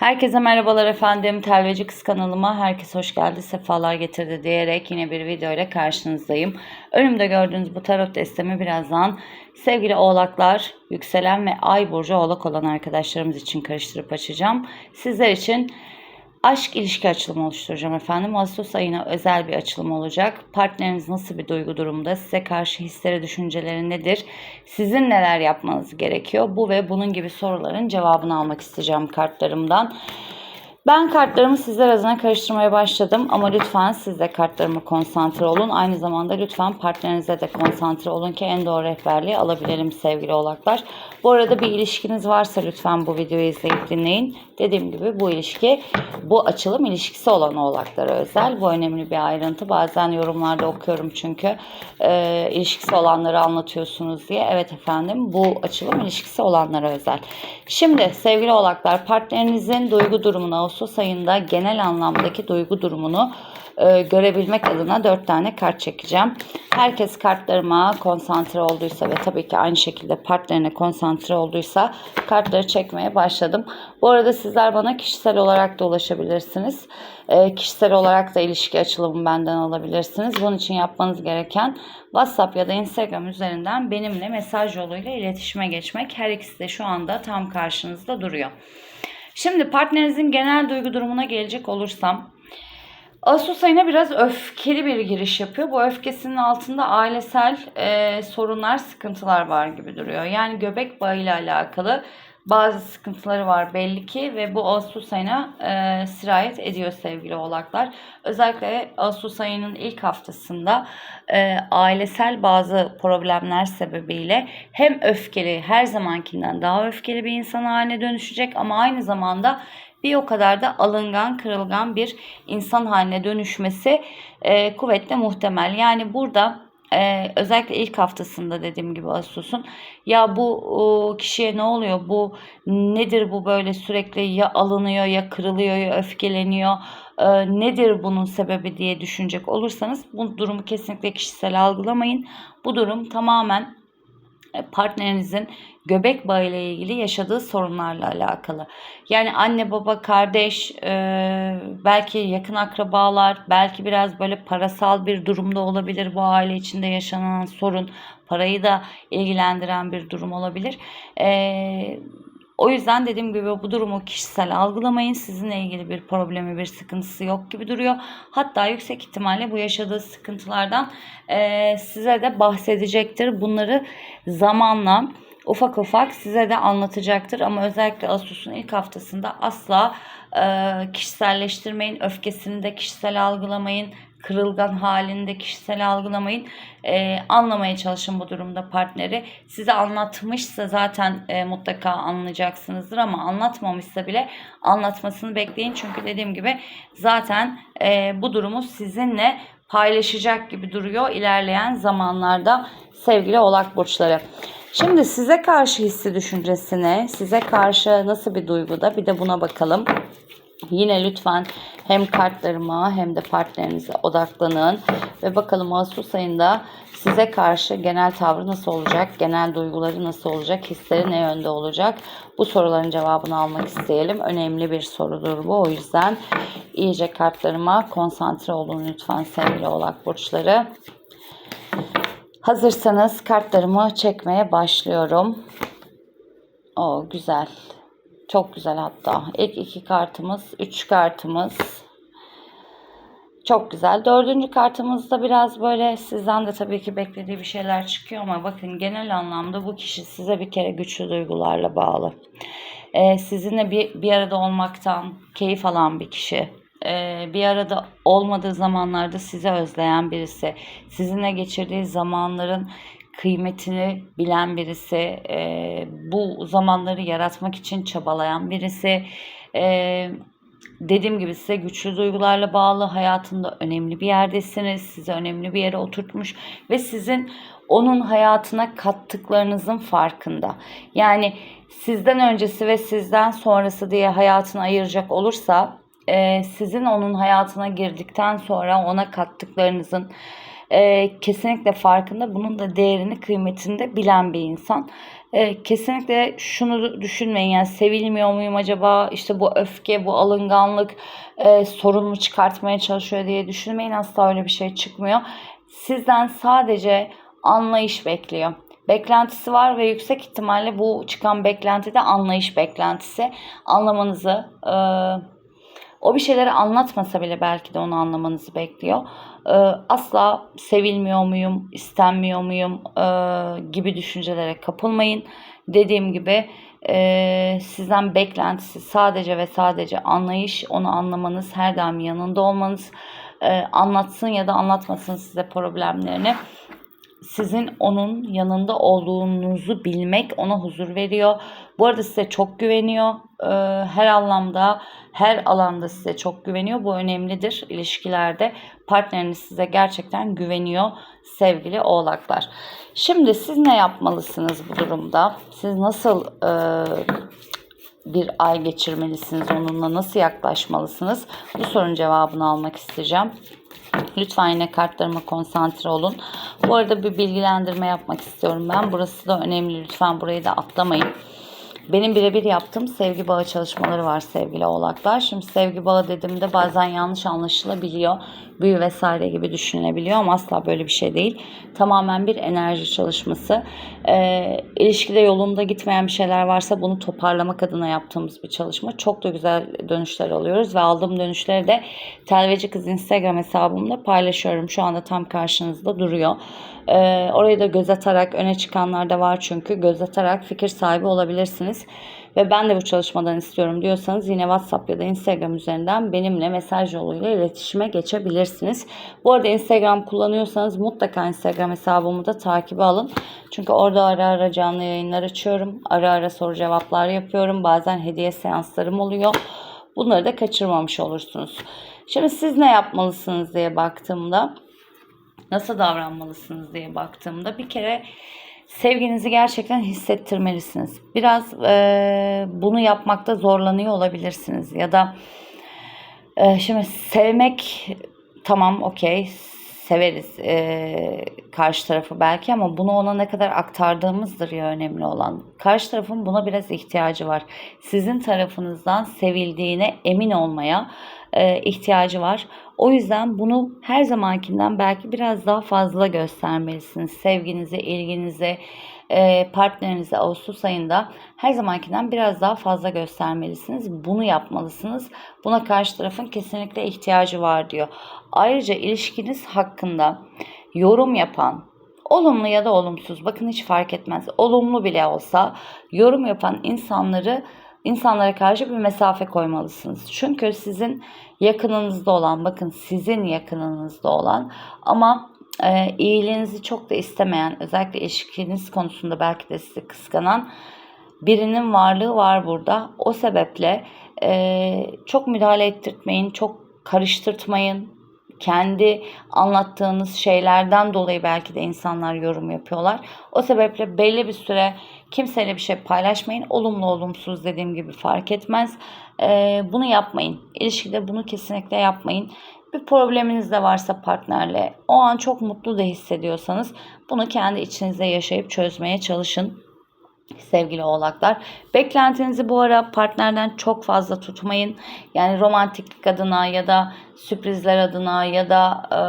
Herkese merhabalar efendim. Telveci Kız kanalıma herkes hoş geldi, sefalar getirdi diyerek yine bir video ile karşınızdayım. Önümde gördüğünüz bu tarot destemi birazdan sevgili oğlaklar, yükselen ve ay burcu oğlak olan arkadaşlarımız için karıştırıp açacağım. Sizler için aşk ilişki açılımı oluşturacağım efendim. Ağustos ayına özel bir açılım olacak. Partneriniz nasıl bir duygu durumda? Size karşı hisleri, düşünceleri nedir? Sizin neler yapmanız gerekiyor? Bu ve bunun gibi soruların cevabını almak isteyeceğim kartlarımdan. Ben kartlarımı sizler adına karıştırmaya başladım ama lütfen siz de kartlarıma konsantre olun. Aynı zamanda lütfen partnerinize de konsantre olun ki en doğru rehberliği alabilelim sevgili oğlaklar. Bu arada bir ilişkiniz varsa lütfen bu videoyu izleyip dinleyin. Dediğim gibi bu ilişki, bu açılım ilişkisi olan oğlaklara özel. Bu önemli bir ayrıntı. Bazen yorumlarda okuyorum çünkü e, ilişkisi olanları anlatıyorsunuz diye. Evet efendim bu açılım ilişkisi olanlara özel. Şimdi sevgili oğlaklar partnerinizin duygu durumunu Ağustos ayında genel anlamdaki duygu durumunu e, görebilmek adına 4 tane kart çekeceğim. Herkes kartlarıma konsantre olduysa ve tabii ki aynı şekilde partnerine konsantre olduysa kartları çekmeye başladım. Bu arada sizler bana kişisel olarak da ulaşabilirsiniz. E, kişisel olarak da ilişki açılımı benden alabilirsiniz. Bunun için yapmanız gereken WhatsApp ya da Instagram üzerinden benimle mesaj yoluyla iletişime geçmek. Her ikisi de şu anda tam karşınızda duruyor. Şimdi partnerinizin genel duygu durumuna gelecek olursam Ağustos ayına biraz öfkeli bir giriş yapıyor. Bu öfkesinin altında ailesel e, sorunlar, sıkıntılar var gibi duruyor. Yani göbek bağıyla alakalı bazı sıkıntıları var belli ki ve bu Ağustos ayına e, sirayet ediyor sevgili oğlaklar. Özellikle Ağustos ayının ilk haftasında e, ailesel bazı problemler sebebiyle hem öfkeli her zamankinden daha öfkeli bir insan haline dönüşecek ama aynı zamanda bir o kadar da alıngan, kırılgan bir insan haline dönüşmesi e, kuvvetle muhtemel. Yani burada e, özellikle ilk haftasında dediğim gibi Ağustos'un ya bu o, kişiye ne oluyor? Bu nedir bu böyle sürekli ya alınıyor ya kırılıyor ya öfkeleniyor? E, nedir bunun sebebi diye düşünecek olursanız bu durumu kesinlikle kişisel algılamayın. Bu durum tamamen e, partnerinizin göbek bağı ile ilgili yaşadığı sorunlarla alakalı. Yani anne baba kardeş e, belki yakın akrabalar belki biraz böyle parasal bir durumda olabilir bu aile içinde yaşanan sorun parayı da ilgilendiren bir durum olabilir. E, o yüzden dediğim gibi bu durumu kişisel algılamayın. Sizinle ilgili bir problemi, bir sıkıntısı yok gibi duruyor. Hatta yüksek ihtimalle bu yaşadığı sıkıntılardan e, size de bahsedecektir. Bunları zamanla ufak ufak size de anlatacaktır. Ama özellikle Ağustos'un ilk haftasında asla e, kişiselleştirmeyin. Öfkesini de kişisel algılamayın kırılgan halinde kişisel algılamayın. E, anlamaya çalışın bu durumda partneri. Size anlatmışsa zaten e, mutlaka anlayacaksınızdır ama anlatmamışsa bile anlatmasını bekleyin. Çünkü dediğim gibi zaten e, bu durumu sizinle paylaşacak gibi duruyor ilerleyen zamanlarda sevgili oğlak burçları. Şimdi size karşı hissi düşüncesine, size karşı nasıl bir duyguda bir de buna bakalım. Yine lütfen hem kartlarıma hem de partnerinize odaklanın. Ve bakalım Ağustos ayında size karşı genel tavrı nasıl olacak? Genel duyguları nasıl olacak? Hisleri ne yönde olacak? Bu soruların cevabını almak isteyelim. Önemli bir sorudur bu. O yüzden iyice kartlarıma konsantre olun lütfen sevgili oğlak burçları. Hazırsanız kartlarımı çekmeye başlıyorum. O güzel. Çok güzel hatta. İlk iki kartımız, üç kartımız. Çok güzel. Dördüncü kartımızda biraz böyle sizden de tabii ki beklediği bir şeyler çıkıyor ama bakın genel anlamda bu kişi size bir kere güçlü duygularla bağlı. Ee, sizinle bir, bir arada olmaktan keyif alan bir kişi. Ee, bir arada olmadığı zamanlarda sizi özleyen birisi. Sizinle geçirdiği zamanların kıymetini bilen birisi, e, bu zamanları yaratmak için çabalayan birisi. E, dediğim gibi size güçlü duygularla bağlı, hayatında önemli bir yerdesiniz, sizi önemli bir yere oturtmuş ve sizin onun hayatına kattıklarınızın farkında. Yani sizden öncesi ve sizden sonrası diye hayatını ayıracak olursa, e, sizin onun hayatına girdikten sonra ona kattıklarınızın e, kesinlikle farkında. Bunun da değerini, kıymetini de bilen bir insan. E, kesinlikle şunu düşünmeyin yani sevilmiyor muyum acaba işte bu öfke bu alınganlık e, sorun mu çıkartmaya çalışıyor diye düşünmeyin asla öyle bir şey çıkmıyor. Sizden sadece anlayış bekliyor. Beklentisi var ve yüksek ihtimalle bu çıkan beklenti de anlayış beklentisi. Anlamanızı, e, o bir şeyleri anlatmasa bile belki de onu anlamanızı bekliyor. E, asla sevilmiyor muyum, istenmiyor muyum e, gibi düşüncelere kapılmayın. Dediğim gibi e, sizden beklentisi sadece ve sadece anlayış, onu anlamanız, her daim yanında olmanız, e, anlatsın ya da anlatmasın size problemlerini sizin onun yanında olduğunuzu bilmek ona huzur veriyor. Bu arada size çok güveniyor. Ee, her anlamda, her alanda size çok güveniyor. Bu önemlidir ilişkilerde. Partneriniz size gerçekten güveniyor sevgili oğlaklar. Şimdi siz ne yapmalısınız bu durumda? Siz nasıl e, bir ay geçirmelisiniz? Onunla nasıl yaklaşmalısınız? Bu sorunun cevabını almak isteyeceğim. Lütfen yine kartlarıma konsantre olun. Bu arada bir bilgilendirme yapmak istiyorum ben. Burası da önemli. Lütfen burayı da atlamayın. Benim birebir yaptığım sevgi bağı çalışmaları var sevgili oğlaklar. Şimdi sevgi bağı dediğimde bazen yanlış anlaşılabiliyor. Büyü vesaire gibi düşünülebiliyor ama asla böyle bir şey değil. Tamamen bir enerji çalışması. Ee, ilişkide yolunda gitmeyen bir şeyler varsa bunu toparlamak adına yaptığımız bir çalışma. Çok da güzel dönüşler alıyoruz ve aldığım dönüşleri de Telveci Kız Instagram hesabımda paylaşıyorum. Şu anda tam karşınızda duruyor. Ee, orayı da göz atarak öne çıkanlar da var çünkü göz atarak fikir sahibi olabilirsiniz. Ve ben de bu çalışmadan istiyorum diyorsanız yine WhatsApp ya da Instagram üzerinden benimle mesaj yoluyla iletişime geçebilirsiniz. Bu arada Instagram kullanıyorsanız mutlaka Instagram hesabımı da takibe alın. Çünkü orada ara ara canlı yayınlar açıyorum. Ara ara soru cevaplar yapıyorum. Bazen hediye seanslarım oluyor. Bunları da kaçırmamış olursunuz. Şimdi siz ne yapmalısınız diye baktığımda nasıl davranmalısınız diye baktığımda bir kere sevginizi gerçekten hissettirmelisiniz. Biraz e, bunu yapmakta zorlanıyor olabilirsiniz ya da e, şimdi sevmek tamam okey severiz e, karşı tarafı belki ama bunu ona ne kadar aktardığımızdır ya önemli olan. Karşı tarafın buna biraz ihtiyacı var. Sizin tarafınızdan sevildiğine emin olmaya e, ihtiyacı var. O yüzden bunu her zamankinden belki biraz daha fazla göstermelisiniz. Sevginizi, ilginizi, partnerinize Ağustos ayında her zamankinden biraz daha fazla göstermelisiniz. Bunu yapmalısınız. Buna karşı tarafın kesinlikle ihtiyacı var diyor. Ayrıca ilişkiniz hakkında yorum yapan, olumlu ya da olumsuz bakın hiç fark etmez. Olumlu bile olsa yorum yapan insanları insanlara karşı bir mesafe koymalısınız. Çünkü sizin yakınınızda olan, bakın sizin yakınınızda olan ama e, iyiliğinizi çok da istemeyen, özellikle ilişkiniz konusunda belki de sizi kıskanan birinin varlığı var burada. O sebeple e, çok müdahale ettirtmeyin, çok karıştırtmayın. Kendi anlattığınız şeylerden dolayı belki de insanlar yorum yapıyorlar. O sebeple belli bir süre kimseyle bir şey paylaşmayın. Olumlu olumsuz dediğim gibi fark etmez. Ee, bunu yapmayın. İlişkide bunu kesinlikle yapmayın. Bir probleminiz de varsa partnerle o an çok mutlu da hissediyorsanız bunu kendi içinizde yaşayıp çözmeye çalışın sevgili oğlaklar. Beklentinizi bu ara partnerden çok fazla tutmayın. Yani romantiklik adına ya da sürprizler adına ya da e,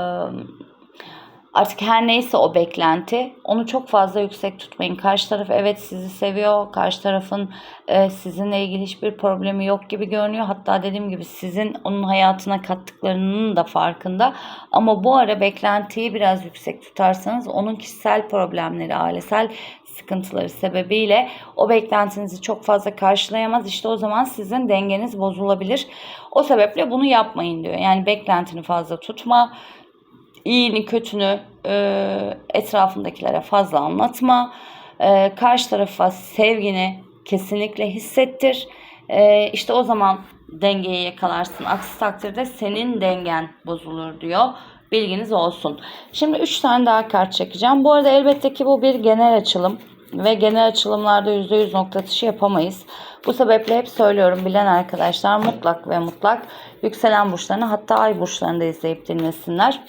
Artık her neyse o beklenti onu çok fazla yüksek tutmayın. Karşı taraf evet sizi seviyor. Karşı tarafın e, sizinle ilgili hiçbir problemi yok gibi görünüyor. Hatta dediğim gibi sizin onun hayatına kattıklarının da farkında. Ama bu ara beklentiyi biraz yüksek tutarsanız onun kişisel problemleri, ailesel sıkıntıları sebebiyle o beklentinizi çok fazla karşılayamaz. İşte o zaman sizin dengeniz bozulabilir. O sebeple bunu yapmayın diyor. Yani beklentini fazla tutma iyini kötünü e, etrafındakilere fazla anlatma. E, karşı tarafa sevgini kesinlikle hissettir. E, işte o zaman dengeyi yakalarsın. Aksi takdirde senin dengen bozulur diyor. Bilginiz olsun. Şimdi 3 tane daha kart çekeceğim. Bu arada elbette ki bu bir genel açılım. Ve genel açılımlarda %100 nokta atışı yapamayız. Bu sebeple hep söylüyorum bilen arkadaşlar mutlak ve mutlak yükselen burçlarını hatta ay burçlarını da izleyip dinlesinler.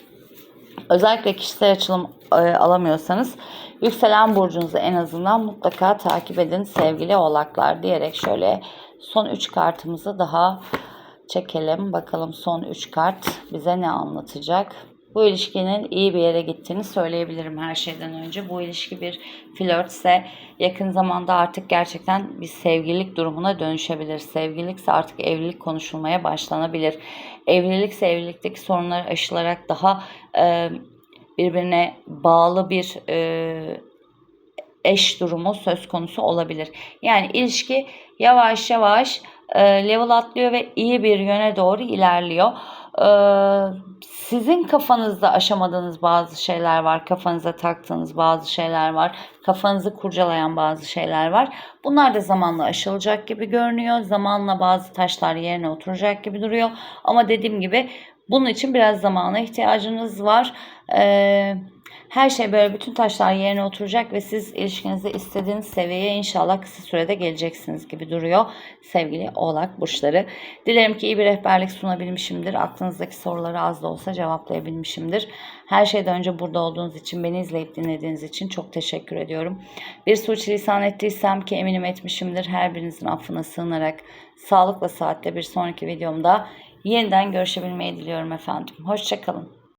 Özellikle kişisel açılım e, alamıyorsanız Yükselen burcunuzu en azından mutlaka takip edin sevgili oğlaklar diyerek şöyle son 3 kartımızı daha çekelim. Bakalım son 3 kart bize ne anlatacak? Bu ilişkinin iyi bir yere gittiğini söyleyebilirim her şeyden önce. Bu ilişki bir flörtse yakın zamanda artık gerçekten bir sevgililik durumuna dönüşebilir. Sevgililikse artık evlilik konuşulmaya başlanabilir. Evlilikse evlilikteki sorunlar aşılarak daha e, birbirine bağlı bir e, eş durumu söz konusu olabilir. Yani ilişki yavaş yavaş level atlıyor ve iyi bir yöne doğru ilerliyor. E, sizin kafanızda aşamadığınız bazı şeyler var. Kafanıza taktığınız bazı şeyler var. Kafanızı kurcalayan bazı şeyler var. Bunlar da zamanla aşılacak gibi görünüyor. Zamanla bazı taşlar yerine oturacak gibi duruyor. Ama dediğim gibi bunun için biraz zamana ihtiyacınız var. Ee, her şey böyle bütün taşlar yerine oturacak ve siz ilişkinizde istediğiniz seviyeye inşallah kısa sürede geleceksiniz gibi duruyor sevgili oğlak burçları. Dilerim ki iyi bir rehberlik sunabilmişimdir. Aklınızdaki soruları az da olsa cevaplayabilmişimdir. Her şeyden önce burada olduğunuz için, beni izleyip dinlediğiniz için çok teşekkür ediyorum. Bir suçlisan ettiysem ki eminim etmişimdir. Her birinizin affına sığınarak sağlıkla saatte bir sonraki videomda yeniden görüşebilmeyi diliyorum efendim. Hoşçakalın.